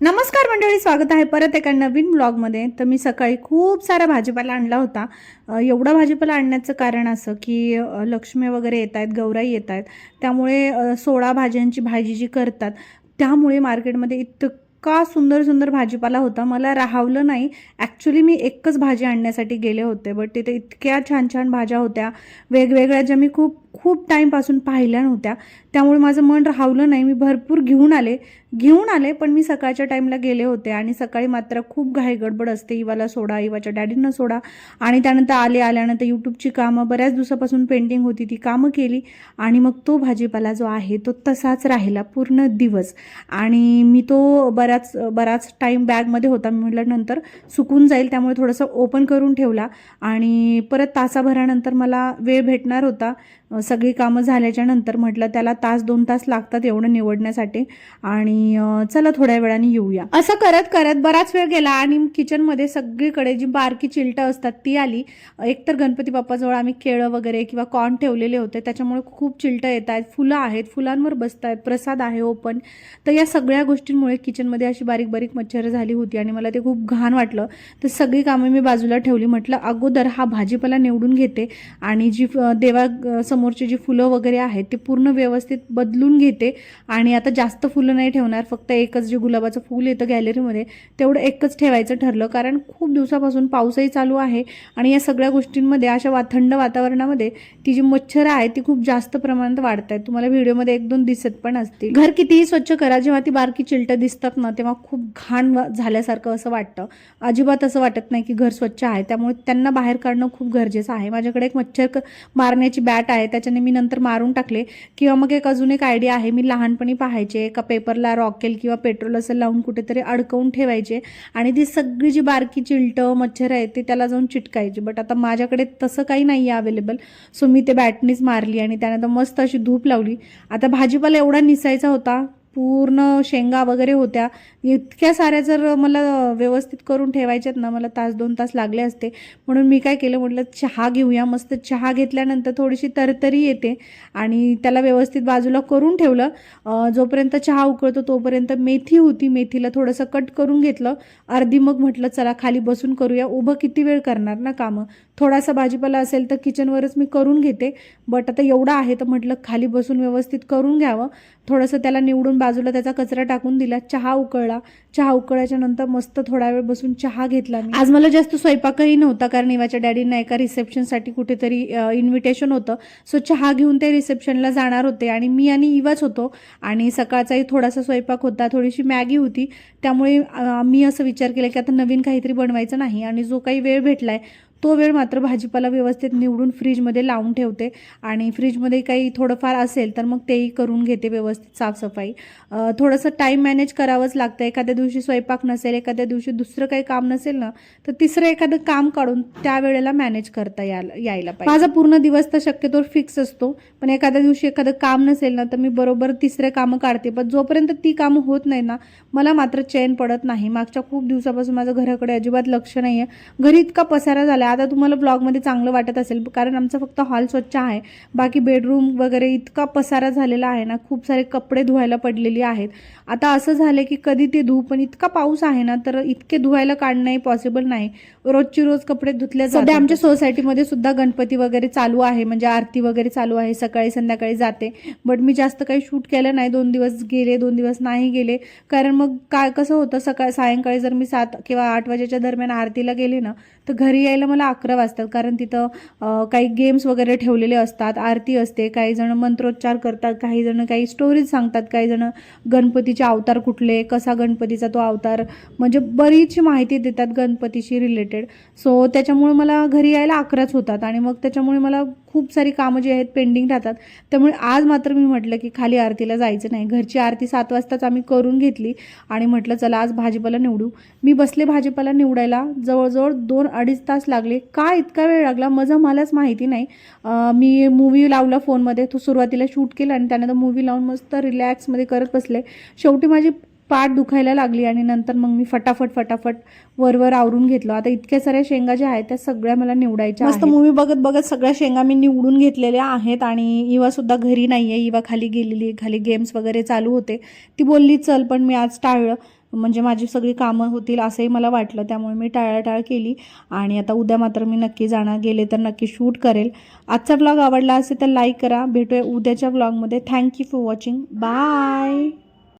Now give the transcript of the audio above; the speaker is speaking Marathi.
नमस्कार मंडळी स्वागत आहे परत एका नवीन ब्लॉगमध्ये तर मी सकाळी खूप सारा भाजीपाला आणला होता. एवढा भाजीपाला आणण्याचं कारण असं की लक्ष्मी वगैरे येत आहेत गौराई येत आहेत. त्यामुळे सोळा भाज्यांची भाजी जी करतात त्यामुळे मार्केटमध्ये इतका सुंदर सुंदर भाजीपाला होता. मला राहावलं नाही. ॲक्च्युली मी एकच भाजी आणण्यासाठी गेले होते बट तिथे इतक्या छान छान भाज्या होत्या. वेगवेगळ्या ज्या मी खूप खूप टाईमपासून पाहिल्या नव्हत्या. त्यामुळे माझं मन राहावलं नाही. मी भरपूर घेऊन आले. घेऊन आले पण मी सकाळच्या टाईमला गेले होते आणि सकाळी मात्र खूप घाईगडबड असते. इवाला सोडा इवाच्या डॅडींना सोडा. आणि त्यानंतर आले आल्यानंतर यूट्यूबची कामं बऱ्याच दिवसापासून पेंटिंग होती ती कामं केली. आणि मग तो भाजीपाला जो आहे तो तसाच राहिला पूर्ण दिवस. आणि मी तो बऱ्याच बराच टाईम बॅगमध्ये होता. मी म्हटलं नंतर सुकून जाईल. त्यामुळे थोडंसं ओपन करून ठेवला. आणि परत तासाभरानंतर मला वेळ भेटणार होता. सगळी कामं झाल्याच्यानंतर म्हटलं त्याला तास दोन तास लागतात एवढं निवडण्यासाठी. आणि चला थोड्या वेळाने येऊया. असं करत करत बराच वेळ गेला आणि किचनमध्ये सगळीकडे जी बारकी चिलटं असतात ती आली. एकतर गणपती बाप्पाजवळ आम्ही केळं वगैरे किंवा कॉर्न ठेवलेले होते. त्याच्यामुळे खूप चिलटं येत आहेत. फुलं आहेत. फुलांवर बसत आहेत प्रसाद आहे ओपन तर या सगळ्या गोष्टींमुळे किचनमध्ये अशी बारीक बारीक मच्छरं झाली होती आणि मला ते खूप घाण वाटलं. तर सगळी कामं मी बाजूला ठेवली. म्हटलं अगोदर हा भाजीपाला निवडून घेते आणि जी फ- देवा समोर समोरची जी फुलं वगैरे आहेत ते पूर्ण व्यवस्थित बदलून घेते. आणि आता जास्त फुलं नाही ठेवणार फक्त एकच जे गुलाबाचं फूल येतं गॅलरीमध्ये तेवढं एकच ठेवायचं ठरलं. कारण खूप दिवसापासून पाऊसही चालू आहे आणि या सगळ्या गोष्टींमध्ये अशा वा थंड वातावरणामध्ये ती जी मच्छरं आहेत ती खूप जास्त प्रमाणात वाढत आहेत तुम्हाला व्हिडिओमध्ये एक दोन दिसत पण असतील. घर कितीही स्वच्छ करा जेव्हा ती बारकी चिलटं दिसतात ना तेव्हा खूप घाण झाल्यासारखं असं वाटतं. अजिबात असं वाटत नाही की घर स्वच्छ आहे. त्यामुळे त्यांना बाहेर काढणं खूप गरजेचं आहे. माझ्याकडे एक मच्छर मारण्याची बॅट आहे त्याच्याने मी नंतर मारून टाकले. किंवा मग एक अजून एक आयडिया आहे मी लहानपणी पाहायचे एका पेपरला रॉकेल किंवा पेट्रोल असं लावून कुठेतरी अडकवून ठेवायचे. आणि ती सगळी जी बारकी चिलटं मच्छर आहेत ते त्याला जाऊन चिटकायची. बट आता माझ्याकडे तसं काही नाही आहे अवेलेबल सो मी ते बॅटनीच मारली आणि त्यानंतर मस्त अशी धूप लावली. आता भाजीपाला एवढा निसायचा होता पूर्ण शेंगा वगैरे होत्या. इतक्या साऱ्या जर मला व्यवस्थित करून ठेवायच्यात ना मला तास दोन तास लागले असते. म्हणून मी काय केलं म्हटलं चहा घेऊया. मस्त चहा घेतल्यानंतर थोडीशी तरतरी येते आणि त्याला व्यवस्थित बाजूला करून ठेवलं. जोपर्यंत चहा उकळतो तोपर्यंत मेथी होती. मेथीला थोडंसं कट करून घेतलं. अर्धी मग म्हटलं चला खाली बसून करूया. उभं किती वेळ करणार ना कामं? थोडासा भाजीपाला असेल तर किचनवरच मी करून घेते. बट आता एवढं आहे तर म्हटलं खाली बसून व्यवस्थित करून घ्यावं. थोडंसं त्याला निवडून बाजूला त्याचा कचरा टाकून दिला चहा उकळला. चहा उकळल्याच्या नंतर मस्त थोडा वेळ बसून चहा घेतला मी. आज मला जास्त स्वयंपाकही नव्हता कारण इवाच्या डॅडींना एका रिसेप्शनसाठी कुठेतरी इन्व्हिटेशन होतं. सो चहा घेऊन ते रिसेप्शनला जाणार होते आणि मी आणि इवाच होतो. आणि सकाळचाही थोडासा स्वयंपाक होता थोडीशी मॅगी होती. त्यामुळे मी असं विचार केला की आता नवीन काहीतरी बनवायचं नाही आणि जो काही वेळ भेटलाय तो वेळ मात्र भाजीपाला व्यवस्थित निवडून फ्रीजमध्ये लावून ठेवते. आणि फ्रीजमध्ये काही थोडंफार असेल तर मग तेही करून घेते व्यवस्थित साफसफाई. थोडंसं टाईम मॅनेज करावंच लागतं. एखाद्या दिवशी स्वयंपाक नसेल एखाद्या दिवशी दुसरं काही काम नसेल ना तर तिसरं एखादं काम काढून त्या वेळेला मॅनेज करता यायला यायला पाहिजे. माझा पूर्ण दिवस तर शक्यतो फिक्स असतो. पण एखाद्या दिवशी एखादं काम नसेल ना तर मी बरोबर तिसरे कामं काढते. पण जोपर्यंत ती कामं होत नाही ना मला मात्र चैन पडत नाही. मागच्या खूप दिवसापासून माझं घराकडे अजिबात लक्ष नाही आहे घरी इतका पसारा झाला आता तुम्हाला ब्लॉगमध्ये चांगलं वाटत असेल कारण आमचा फक्त हॉल स्वच्छ आहे. बाकी बेडरूम वगैरे इतका पसारा झालेला आहे ना खूप सारे कपडे धुवायला पडलेली आहेत. आता असं झालं की कधी ते धुऊ पण इतका पाऊस आहे ना तर इतके धुवायला काढणंही पॉसिबल नाही. रोजची रोज कपडे धुतले सध्या आमच्या सोसायटीमध्ये सुद्धा गणपती वगैरे चालू आहे म्हणजे आरती वगैरे चालू आहे सकाळी संध्याकाळी जाते. बट मी जास्त काही शूट केलं नाही दोन दिवस गेले दोन दिवस नाही गेले. कारण मग काय कसं होतं सकाळ सायंकाळी जर मी सात किंवा आठ वाजेच्या दरम्यान आरतीला गेले ना तर घरी यायला मला अकरा वाजतात. कारण तिथं काही गेम्स वगैरे ठेवलेले असतात. आरती असते. काही जण मंत्रोच्चार करतात. काही जण काही स्टोरीज सांगतात. काही जण गणपतीचे अवतार कुठले कसा गणपतीचा तो अवतार म्हणजे बरीचशी माहिती देतात गणपतीशी रिलेटेड सो त्याच्यामुळे मला घरी यायला अकराच होतात. आणि मग त्याच्यामुळे मला खूप सारी कामं जी आहेत पेंडिंग राहतात. त्यामुळे आज मात्र मी म्हटलं की खाली आरतीला जायचं नाही. घरची आरती सात वाजताच आम्ही करून घेतली. आणि म्हटलं चला आज भाजीपाला निवडू. मी बसले भाजीपाला निवडायला जवळजवळ दोन अडीच तास लागले. का इतका वेळ लागला? माझं मलाच माहिती नाही. मी मूवी लावला फोनमध्ये तो सुरुवातीला शूट केला आणि त्यानंतर मूवी लावून मस्त रिलॅक्समध्ये करत बसले. शेवटी माझी पाठ दुखायला लागली आणि नंतर मग मी फटाफट फटाफट वरवर आवरून घेतलं. आता इतक्या साऱ्या शेंगा ज्या आहेत त्या सगळ्या मला निवडायच्या मस्त मूवी बघत बघत सगळ्या शेंगा मी निवडून घेतलेल्या आहेत आणि इवा सुद्धा घरी नाही आहे इवा खाली गेलेली आहे खाली गेम्स वगैरे चालू होते. ती बोलली चल पण मी आज टाळलं. म्हणजे माझी सगळी कामं होतील असंही मला वाटलं त्यामुळे मी टाळाटाळ केली. आणि आता उद्या मात्र मी नक्की जाणार गेले तर नक्की शूट करेल. आजचा ब्लॉग आवडला असेल तर लाईक करा. भेटूया उद्याच्या ब्लॉगमध्ये थँक्यू फॉर वॉचिंग बाय